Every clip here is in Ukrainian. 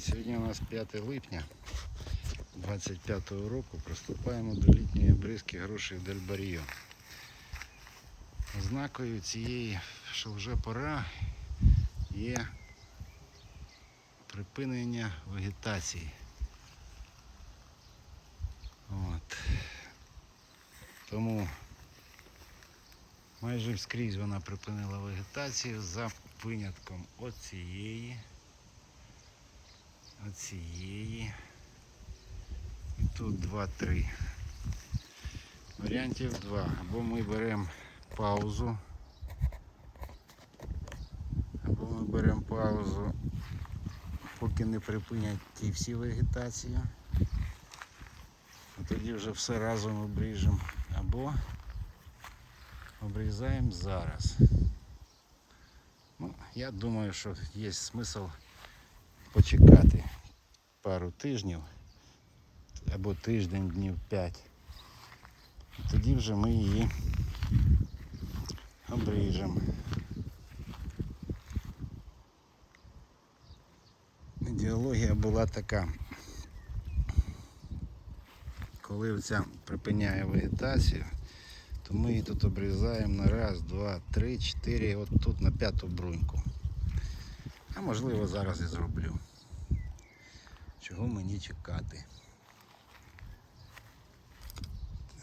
день. Сьогодні у нас 5 липня 25 року. Приступаємо до літньої бризки грошей Дель Баріо. Ознакою цієї, що вже пора, є припинення вегетації. От. Тому майже скрізь вона припинила вегетацію за винятком оцієї, оцієї. І тут два-три. Варіантів два. Або ми беремо паузу. Або ми беремо паузу, поки не припинять ті всі вегетації. А тоді вже все разом обріжемо. Або обрізаємо зараз. Ну, я думаю, що є смисл почекати пару тижнів або тиждень, днів 5. Тоді вже ми її обріжемо. Ідеологія була така. Коли оця припиняє вегетацію, то ми її тут обрізаємо на раз, два, три, чотири, от тут на п'яту бруньку. А можливо зараз і зроблю. Чого мені чекати?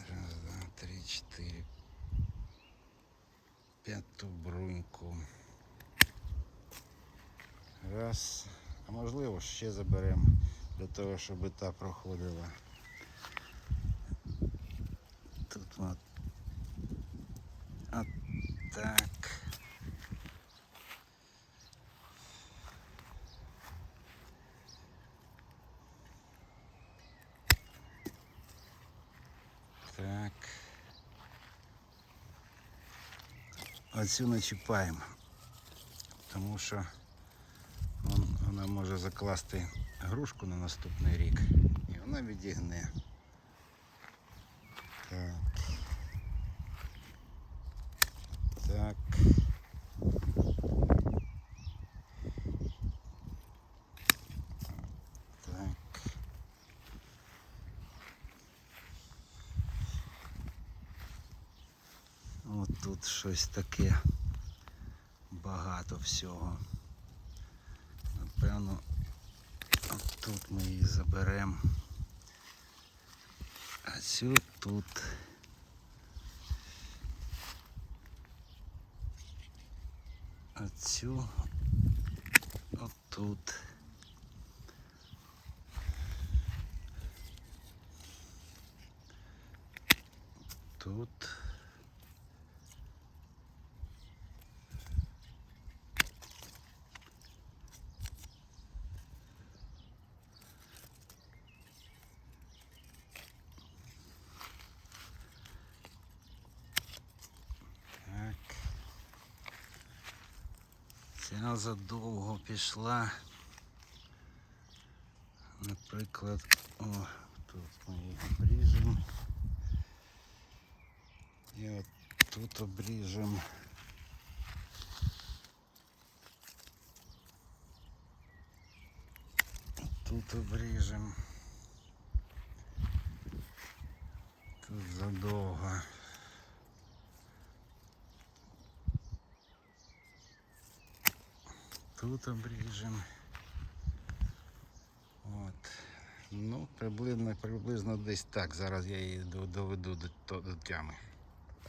Раз, два, три, чотири. П'яту бруньку. Раз. А можливо ще заберемо для того, щоб та проходила. Тут от. Так. Так. Оцю не чіпаємо, тому що вона може закласти грушку на наступний рік і вона відігне. Так. Так. Так. От тут щось таке багато всього. Напевно, от тут ми її заберемо. А цю тут. А цю отут. Тут. Ця задовго пішла. Наприклад, о, тут ми її обріжемо. І от тут обріжемо. Тут обріжемо. Тут задовго. Тут обріжемо. От. Ну, приблизно, приблизно десь так. Зараз я її доведу до, до, до тями.